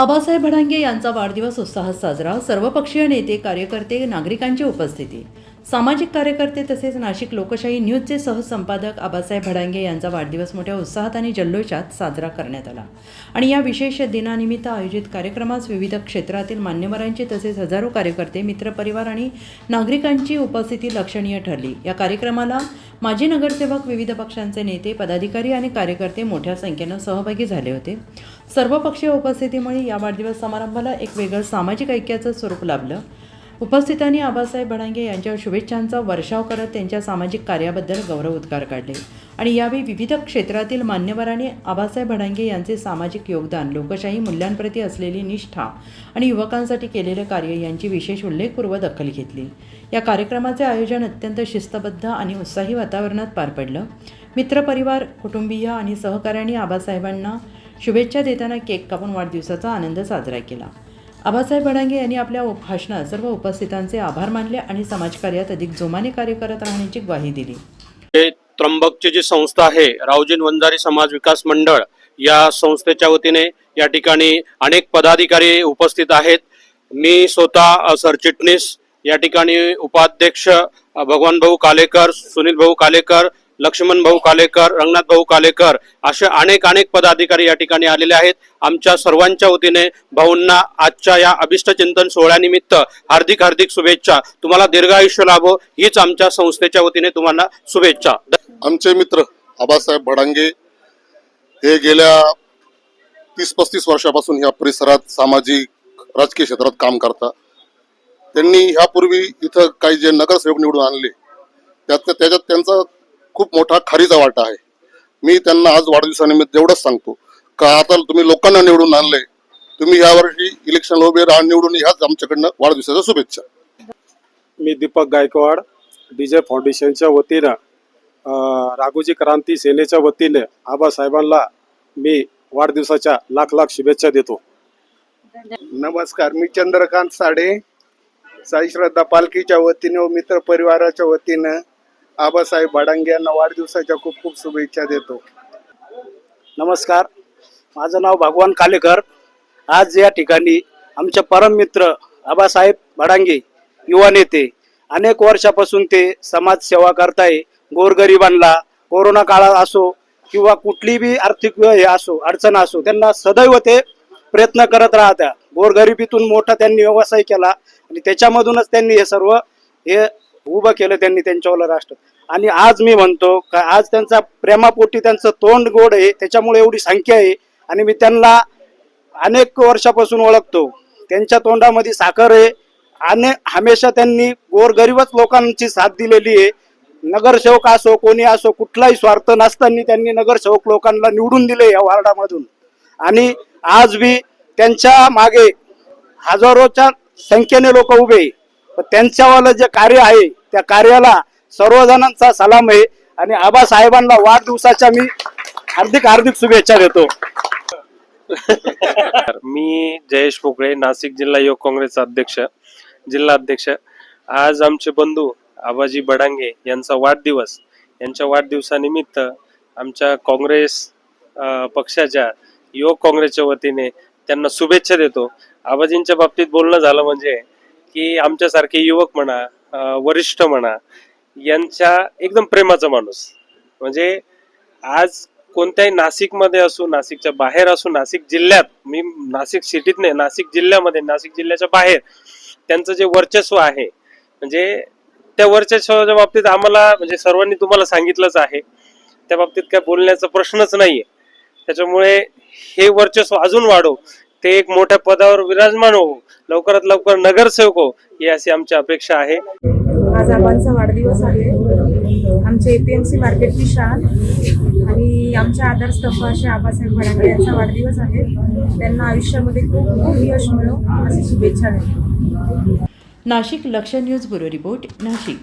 आबासाहेब भडांगे यांचा वाढदिवस उत्साहात साजरा. सर्वपक्षीय नेते कार्यकर्ते नागरिकांची उपस्थिती. सामाजिक कार्यकर्ते तसेच नाशिक लोकशाही न्यूजचे सहसंपादक आबासाहेब भडांगे यांचा वाढदिवस मोठ्या उत्साहात आणि जल्लोषात साजरा करण्यात आला. आणि या विशेष दिनानिमित्त आयोजित कार्यक्रमास विविध क्षेत्रातील मान्यवरांची तसेच हजारो कार्यकर्ते मित्रपरिवार आणि नागरिकांची उपस्थिती लक्षणीय ठरली. या कार्यक्रमाला माजी नगरसेवक विविध पक्षांचे नेते पदाधिकारी आणि कार्यकर्ते मोठ्या संख्येनं सहभागी झाले होते. सर्वपक्षीय उपस्थितीमुळे या वाढदिवस समारंभाला एक वेगळं सामाजिक ऐक्याचं स्वरूप लाभलं. उपस्थितांनी आबासाहेब भडांगे यांच्यावर शुभेच्छांचा वर्षाव करत त्यांच्या सामाजिक कार्याबद्दल गौरव उद्गार काढले. आणि यावेळी विविध क्षेत्रातील मान्यवरांनी आबासाहेब भडांगे यांचे सामाजिक योगदान लोकशाही मूल्यांप्रती असलेली निष्ठा आणि युवकांसाठी केलेले कार्य यांची विशेष उल्लेखपूर्व दखल घेतली. या कार्यक्रमाचे आयोजन अत्यंत शिस्तबद्ध आणि उत्साही वातावरणात पार पडलं. मित्रपरिवार कुटुंबीय आणि सहकाऱ्यांनी आबासाहेबांना शुभेच्छा देताना केक कापून वाढदिवसाचा आनंद साजरा केला. आबासाहेब भडांगे यांनी आपल्या भाषणात सर्व उपस्थितांचे आभार मानले आणि समाजकार्यात अधिक जोमाने कार्य करत राहण्याची ग्वाही दिली. हे त्र्यंबकची जी संस्था आहे रावजीन वंजारी समाज विकास मंडळ या संस्थेच्या वतीने या ठिकाणी अनेक पदाधिकारी उपस्थित आहेत. मी स्वतः सरचिटणीस या ठिकाणी उपाध्यक्ष भगवान भाऊ कालेकर सुनील भाऊ कालेकर लक्ष्मण भाऊ कालेकर रंगनाथ भाऊ कालेकर असे अनेक अनेक पदाधिकारी या ठिकाणी आलेले आहेत. आमच्या सर्वांच्या वतीने भाऊंना आजच्या या अभिष्ट चिंतन सोहळ्यानिमित्त हार्दिक हार्दिक शुभेच्छा. तुम्हाला दीर्घायुष्य लाभो हीच आमच्या संस्थेच्या वतीने तुम्हाला शुभेच्छा. आमचे मित्र आबासाहेब भडांगे हे गेल्या तीस पस्तीस वर्षापासून ह्या परिसरात सामाजिक राजकीय क्षेत्रात काम करतात. त्यांनी ह्यापूर्वी इथं काही जे नगरसेवक निवडून आणले त्यात त्याच्यात त्यांचा खूप मोठा खारीचा वाटा आहे. मी त्यांना आज वाढदिवसानिमित्त एवढंच सांगतो. का आता तुम्ही लोकांना निवडून आणले तुम्ही यावर्षी इलेक्शन उभे राहा निवडून ह्याच आमच्याकडनं वाढदिवसाच्या शुभेच्छा. मी दीपक गायकवाड डीजे फाउंडेशनच्या वतीनं राघोजी क्रांती सेनेच्या वतीने आबासाहेबांना मी वाढदिवसाच्या लाख लाख शुभेच्छा देतो. नमस्कार मी चंद्रकांत साडे साई श्रद्धा पालखीच्या वतीने व मित्र परिवाराच्या वतीनं आबासाहेब भाडांगे यांना वाढदिवसाच्या खूप खूप शुभेच्छा देतो. नमस्कार. माझं नाव भगवान कालेकर. आज या ठिकाणी आमचे परम मित्र आबासाहेब भडांगे युवा नेते अनेक वर्षापासून ते समाजसेवा करताय. गोरगरिबांना कोरोना काळात असो किंवा कुठली बी आर्थिक हे असो अडचण असो त्यांना सदैव ते प्रयत्न करत राहत्या गोरगरिबीतून मोठा त्यांनी व्यवसाय केला आणि त्याच्यामधूनच त्यांनी हे सर्व हे उभं केलं त्यांनी त्यांच्यावर राष्ट्र आणि आज मी म्हणतो का आज त्यांचा प्रेमापोटी त्यांचं तोंड गोड आहे त्याच्यामुळे एवढी संख्या आहे. आणि मी त्यांना अनेक वर्षापासून ओळखतो. त्यांच्या तोंडामध्ये साखर आहे. आणि हमेशा त्यांनी गोरगरीबच लोकांची साथ दिलेली आहे. नगरसेवक असो कोणी असो कुठलाही स्वार्थ नसताना त्यांनी नगरसेवक लोकांना निवडून दिले या वार्डामधून. आणि आज बी त्यांच्या मागे हजारोच्या संख्येने लोक उभे आहे. त्यांच्यावालं जे कार्य आहे त्या कार्याला सर्वजणांचा सलाम आहे. आणि आबासाहेबांना वाढदिवसाच्या मी हार्दिक हार्दिक शुभेच्छा देतो. मी जयेश पोकळे नाशिक जिल्हा युवक काँग्रेसचा अध्यक्ष जिल्हा अध्यक्ष. आज आमचे बंधू आबाजी बडांगे यांचा वाढदिवस. यांच्या वाढदिवसानिमित्त आमच्या काँग्रेस पक्षाच्या युवक काँग्रेसच्या वतीने त्यांना शुभेच्छा देतो. आबाजींच्या बाबतीत बोलणं झालं म्हणजे की आमच्यासारखे युवक म्हणा वरिष्ठ म्हणा यांच्या एकदम प्रेमाचा माणूस. म्हणजे आज कोणत्याही नाशिकमध्ये असो नाशिकच्या बाहेर असो नाशिक जिल्ह्यात मी नाशिक सिटीत नाही नाशिक जिल्ह्यामध्ये नाशिक जिल्ह्याच्या बाहेर त्यांचं जे वर्चस्व आहे म्हणजे त्या वर्चस्वाच्या बाबतीत आम्हाला म्हणजे सर्वांनी तुम्हाला सांगितलंच आहे. त्या बाबतीत काय बोलण्याचा प्रश्नच नाहीये. त्याच्यामुळे हे वर्चस्व अजून वाढो. ते एक मोठ्या पदावर विराजमान हो लवकरात लवकर नगरसेवक हो ही अशी आमची अपेक्षा आहे. आज आबांचा वाढदिवस आहे. आमचे एपीएमसी मार्केटची शान आणि आमच्या आदर्शस्तंभ असे आबासाहेब भडांगे यांचा वाढदिवस आहे. त्यांना आयुष्यामध्ये खूप खूप यश मिळो अशी शुभेच्छा देतो नाशिक लक्ष न्यूज ब्युरो रिपोर्ट नाशिक.